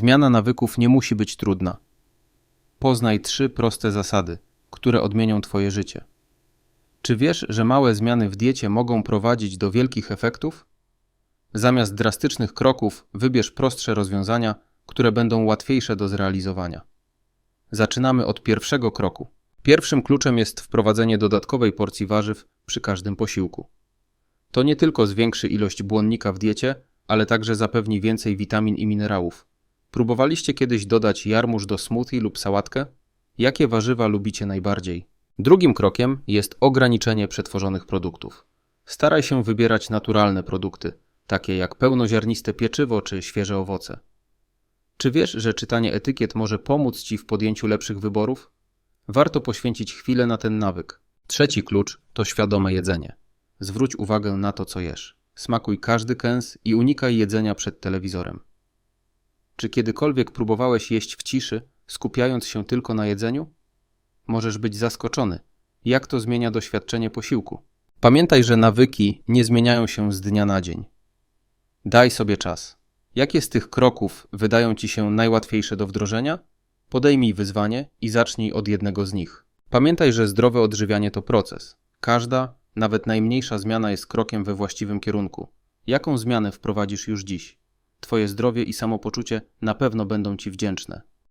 Zmiana nawyków nie musi być trudna. Poznaj trzy proste zasady, które odmienią Twoje życie. Czy wiesz, że małe zmiany w diecie mogą prowadzić do wielkich efektów? Zamiast drastycznych kroków, wybierz prostsze rozwiązania, które będą łatwiejsze do zrealizowania. Zaczynamy od pierwszego kroku. Pierwszym kluczem jest wprowadzenie dodatkowej porcji warzyw przy każdym posiłku. To nie tylko zwiększy ilość błonnika w diecie, ale także zapewni więcej witamin i minerałów. Próbowaliście kiedyś dodać jarmuż do smoothie lub sałatkę? Jakie warzywa lubicie najbardziej? Drugim krokiem jest ograniczenie przetworzonych produktów. Staraj się wybierać naturalne produkty, takie jak pełnoziarniste pieczywo czy świeże owoce. Czy wiesz, że czytanie etykiet może pomóc Ci w podjęciu lepszych wyborów? Warto poświęcić chwilę na ten nawyk. Trzeci klucz to świadome jedzenie. Zwróć uwagę na to, co jesz. Smakuj każdy kęs i unikaj jedzenia przed telewizorem. Czy kiedykolwiek próbowałeś jeść w ciszy, skupiając się tylko na jedzeniu? Możesz być zaskoczony, jak to zmienia doświadczenie posiłku. Pamiętaj, że nawyki nie zmieniają się z dnia na dzień. Daj sobie czas. Jakie z tych kroków wydają ci się najłatwiejsze do wdrożenia? Podejmij wyzwanie i zacznij od jednego z nich. Pamiętaj, że zdrowe odżywianie to proces. Każda, nawet najmniejsza zmiana jest krokiem we właściwym kierunku. Jaką zmianę wprowadzisz już dziś? Twoje zdrowie i samopoczucie na pewno będą ci wdzięczne.